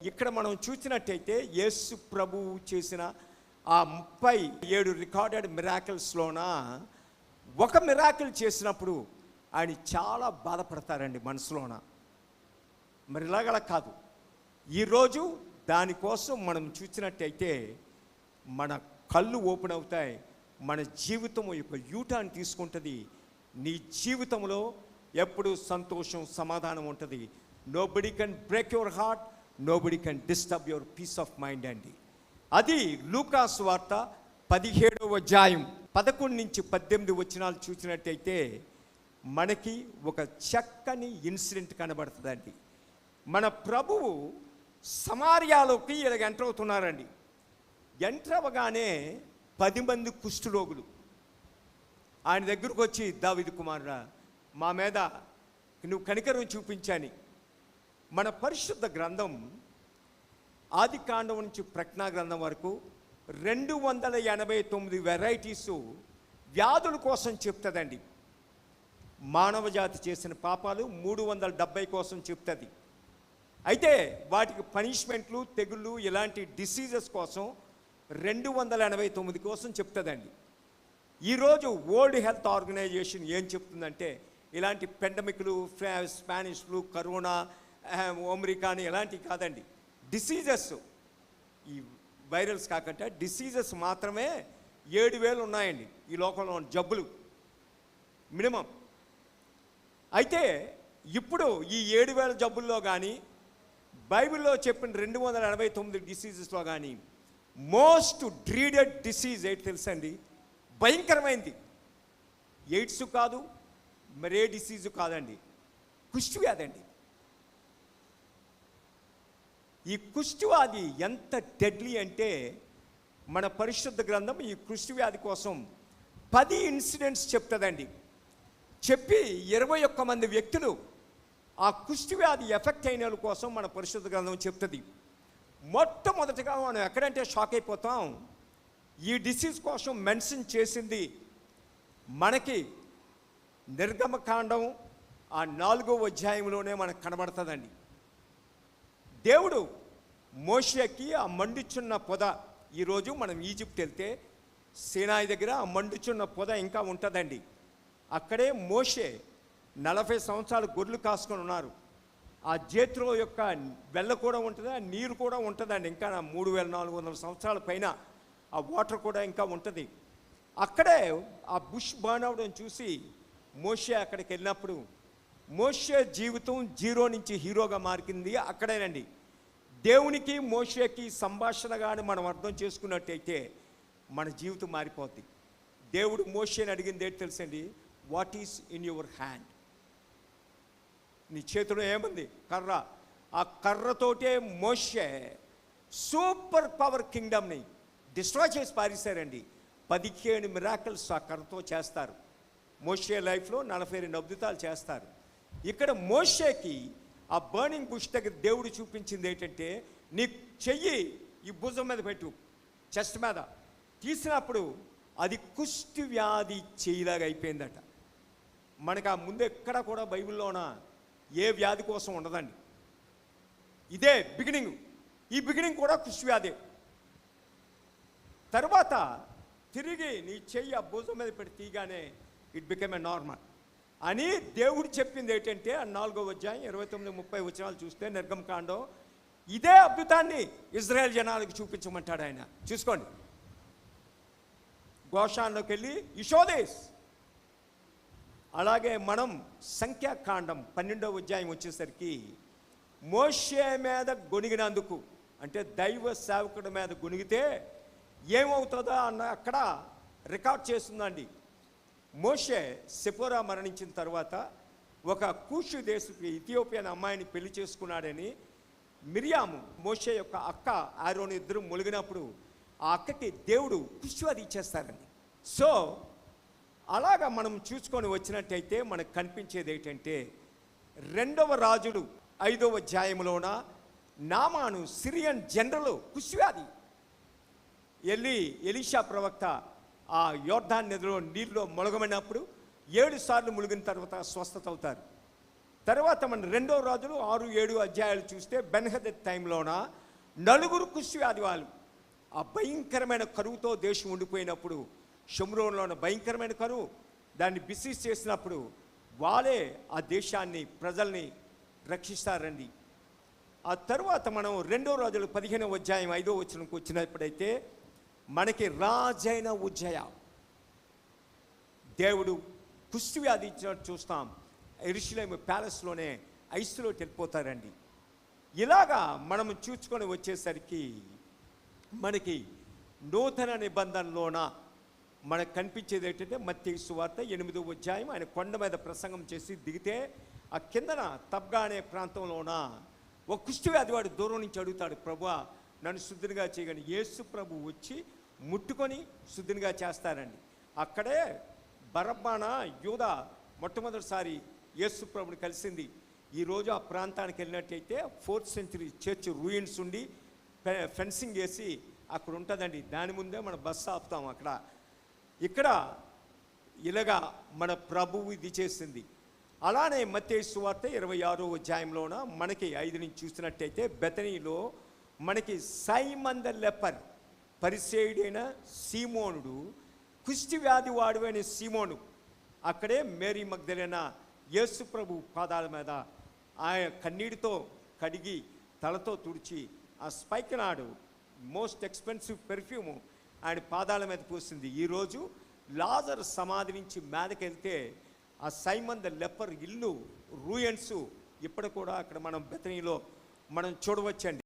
ఇక్కడ మనం చూసినట్టయితే యేసు ప్రభువు చేసిన ఆ ముప్పై ఏడు రికార్డెడ్ మిరాకిల్స్లోన ఒక మిరాకిల్ చేసినప్పుడు ఆయన చాలా బాధపడతారండి మనసులోన. మరి ఇలాగలా కాదు. ఈరోజు దానికోసం మనం చూసినట్టయితే మన కళ్ళు ఓపెన్ అవుతాయి మన జీవితం యొక్క యూటాన్ని తీసుకుంటుంది నీ జీవితంలో ఎప్పుడు సంతోషం సమాధానం ఉంటుంది. Nobody can break your heart nobody can disturb your peace of mind అండి అది లూకాస్ వార్త పదిహేడవ అధ్యాయం పదకొండు నుంచి పద్దెనిమిది వచనాలు చూసినట్టయితే మనకి ఒక చక్కని ఇన్సిడెంట్ కనబడుతుందండి. మన ప్రభువు సమార్యాలోకి ఇలాగ ఎంటర్ అవుతున్నారండి. ఎంటర్ అవ్వగానే పది మంది కుష్ఠరోగులు. ఆయన దగ్గరకు వచ్చి దావిది కుమారుడా మా మీద నువ్వు కనికరం చూపించాని మన పరిశుద్ధ గ్రంథం ఆది కాండం నుంచి ప్రజ్ఞా గ్రంథం వరకు రెండు వందల ఎనభై తొమ్మిది వెరైటీసు వ్యాధుల కోసం చెప్తుందండి. మానవ జాతి చేసిన పాపాలు మూడు వందల డెబ్బై కోసం చెప్తుంది. అయితే వాటికి పనిష్మెంట్లు తెగుళ్ళు ఇలాంటి డిసీజెస్ కోసం రెండు వందల ఎనభై తొమ్మిది కోసం చెప్తుందండి. ఈరోజు వరల్డ్ హెల్త్ ఆర్గనైజేషన్ ఏం చెప్తుందంటే ఇలాంటి పెండమిక్లు ఫ్లా- స్పానిష్ ఫ్లూ కరోనా ఓమ్రి కానీ ఇలాంటివి కాదండి. డిసీజెస్. ఈ వైరల్స్ కాకుండా డిసీజెస్ మాత్రమే ఏడు వేలు ఉన్నాయండి ఈ లోకంలో ఉన్న జబ్బులు. మినిమం. అయితే ఇప్పుడు ఈ ఏడు వేల జబ్బుల్లో కానీ బైబిల్లో చెప్పిన రెండు వందల ఎనభై తొమ్మిది డిసీజెస్లో కానీ మోస్ట్ డ్రీడెడ్ డిసీజ్ ఏంటి తెలుసండి? భయంకరమైంది. ఎయిడ్స్ కాదు మరే డిసీజు కాదండి. కుష్టి వ్యాధి అండి. ఈ కుష్టి వ్యాధి ఎంత డెడ్లీ అంటే మన పరిశుద్ధ గ్రంథం ఈ కుష్టి వ్యాధి కోసం పది ఇన్సిడెంట్స్ చెప్తుందండి. చెప్పి ఇరవై ఒక్క మంది వ్యక్తులు ఆ కుష్టి వ్యాధి ఎఫెక్ట్ అయిన కోసం మన పరిశుద్ధ గ్రంథం చెప్తుంది. మొట్టమొదటిగా మనం ఎక్కడంటే షాక్ అయిపోతాం. ఈ డిసీజ్ కోసం మెన్షన్ చేసింది మనకి నిర్గమకాండం ఆ నాలుగో అధ్యాయంలోనే మనకు కనబడుతుందండి. దేవుడు మోషకి ఆ మండుచున్న పొద. ఈరోజు మనం ఈజిప్ట్ వెళ్తే సీనాయి దగ్గర ఆ మండుచున్న పొద ఇంకా ఉంటుందండి. అక్కడే మోషే నలభై సంవత్సరాలు గొర్రెలు కాసుకొని ఉన్నారు. ఆ జేత్రో యొక్క వెల్ల కూడా ఉంటుంది ఆ నీరు కూడా ఉంటుందండి. ఇంకా నా మూడు వేల నాలుగు వందల సంవత్సరాల పైన ఆ వాటర్ కూడా ఇంకా ఉంటుంది. అక్కడే ఆ బుష్ బర్న్ అవడం చూసి మోషే అక్కడికి వెళ్ళినప్పుడు మోషే జీవితం జీరో నుంచి హీరోగా మారింది అక్కడేనండి దేవునికి మోషేకి సంభాషణగాని మనం అర్థం చేసుకున్నట్టయితే మన జీవితం మారిపోద్ది. దేవుడు మోషేని అడిగింది ఏంటి తెలుసండి? What is in your hand నీ చేతిలో ఏముంది? కర్ర. ఆ కర్రతోటే మోషే సూపర్ పవర్ కింగ్డమ్ని డిస్ట్రాయ్ చేసి పారేశారండి. పదిహేను మిరాకల్స్ ఆ కర్రతో చేస్తారు. మోషే లైఫ్లో నలభై రెండు అద్భుతాలు చేస్తారు. ఇక్కడ మోషేకి ఆ బర్నింగ్ బుష్ దగ్గర దేవుడు చూపించింది ఏంటంటే నీ చెయ్యి ఈ భుజం మీద పెట్టు చెస్ట్ మీద. తీసినప్పుడు అది కుష్టి వ్యాధి చెయ్యిలాగా అయిపోయిందట. మనకు ఆ ముందు ఎక్కడ కూడా బైబిల్లోన ఏ వ్యాధి కోసం ఉండదండి. ఇదే బిగినింగ్ ఈ బిగినింగ్ కూడా కుష్టి వ్యాధి. తర్వాత తిరిగి నీ చెయ్యి ఆ భుజం మీద పెట్టి తీయగానే ఇట్ బికెమ్ ఏ నార్మల్ అని దేవుడు చెప్పింది ఏంటంటే నాలుగో అధ్యాయం ఇరవై తొమ్మిది ముప్పై వచనాలు చూస్తే నిర్గమకాండం ఇదే అద్భుతాన్ని ఇజ్రాయెల్ జనాలకు చూపించమంటాడు ఆయన. చూసుకోండి. గోషాన్లోకి వెళ్ళి యశోదేశ్ అలాగే మనం సంఖ్యాకాండం పన్నెండవ అధ్యాయం వచ్చేసరికి మోషే మీద గొనిగినందుకు అంటే దైవ సేవకుడి మీద గొనిగితే ఏమవుతుందో అన్న అక్కడ రికార్డ్ చేస్తుందండి. మోషే సెపోరా మరణించిన తర్వాత ఒక కూషు దేశపు ఇథియోపియన్ అమ్మాయిని పెళ్ళి చేసుకున్నాడని మిరియాము మోషే యొక్క అక్క ఆరోని ఇద్దరు మొలిగినప్పుడు ఆ అక్కకి దేవుడు కుష్వాది ఇచ్చేస్తారని. సో అలాగా మనం చూసుకొని వచ్చినట్టయితే మనకు కనిపించేది ఏంటంటే రెండవ రాజుడు ఐదవ అధ్యాయంలోన నామాను సిరియన్ జనరల్ కుష్వాది వెళ్ళి ఎలీషా ప్రవక్త ఆ యోర్ధాన్ నదిలో నీళ్ళలో మొలగమైనప్పుడు ఏడు సార్లు ములిగిన తర్వాత స్వస్థత అవుతారు. తర్వాత మన రెండో రాజులు ఆరు ఏడు అధ్యాయాలు చూస్తే బెన్హదత్ టైంలోన నలుగురు కుష్వ్యాధి వాళ్ళు. ఆ భయంకరమైన కరువుతో దేశం ఉండిపోయినప్పుడు షమ్రోన్లో ఉన్న భయంకరమైన కరువు దాన్ని బిసిస్ చేసినప్పుడు వాళ్ళే ఆ దేశాన్ని ప్రజల్ని రక్షిస్తారండి. ఆ తర్వాత మనం రెండో రోజులు పదిహేనవ అధ్యాయం ఐదో వచనంకి వచ్చినప్పుడైతే మనకి రాజైన ఉజ్జయ. దేవుడు కుష్టి వ్యాధి ఇచ్చినట్టు చూస్తాం. ఎరుషులేము ప్యాలెస్లోనే ఐసులో వెళ్ళిపోతారండి. ఇలాగా మనం చూసుకొని వచ్చేసరికి మనకి నూతన నిబంధనలోన మనకు కనిపించేది ఏంటంటే మత్తి సువార్త ఎనిమిదో అధ్యాయం ఆయన కొండ మీద ప్రసంగం చేసి దిగితే ఆ కిందన తబ్గా అనే ప్రాంతంలోన ఒక కుష్టి వ్యాధివాడు దూరం నుంచి అడుగుతాడు ప్రభు నన్ను శుద్ధినిగా చేయగని యేసు ప్రభు వచ్చి ముట్టుకొని శుద్ధినిగా చేస్తారండి. అక్కడే బరబ్బాన యూద మొట్టమొదటిసారి యేసు ప్రభుని కలిసింది. ఈరోజు ఆ ప్రాంతానికి వెళ్ళినట్టయితే ఫోర్త్ సెంచరీ చర్చ్ రూయిన్స్ ఉండి ఫె- ఫెన్సింగ్ వేసి అక్కడ ఉంటుందండి. దాని ముందే మనం బస్సు ఆపుతాం అక్కడ. ఇక్కడ ఇలాగా మన ప్రభువు ఇది చేసింది. అలానే మత్తేసు వార్త ఇరవై ఆరో అధ్యాయంలోన మనకి ఐదు నుంచి చూసినట్టయితే బెతనీలో మనకి సైమన్ ద లెపర్ పరిసేయుడైన సీమోనుడు కుష్టి వ్యాధి వాడువైన సీమోను. అక్కడే మేరీ మగ్ధలైన యేసు ప్రభు పాదాల మీద ఆయన కన్నీటితో కడిగి తలతో తుడిచి ఆ స్పైక్ నాడు మోస్ట్ ఎక్స్పెన్సివ్ పెర్ఫ్యూము ఆయన పాదాల మీద పూసింది. ఈరోజు లాజర్ సమాధి నుంచి మీదకి వెళ్తే ఆ సైమన్ ద లెపర్ ఇల్లు రూయన్స్. ఇప్పుడు కూడా అక్కడ మనం బెతనీలో మనం చూడవచ్చండి.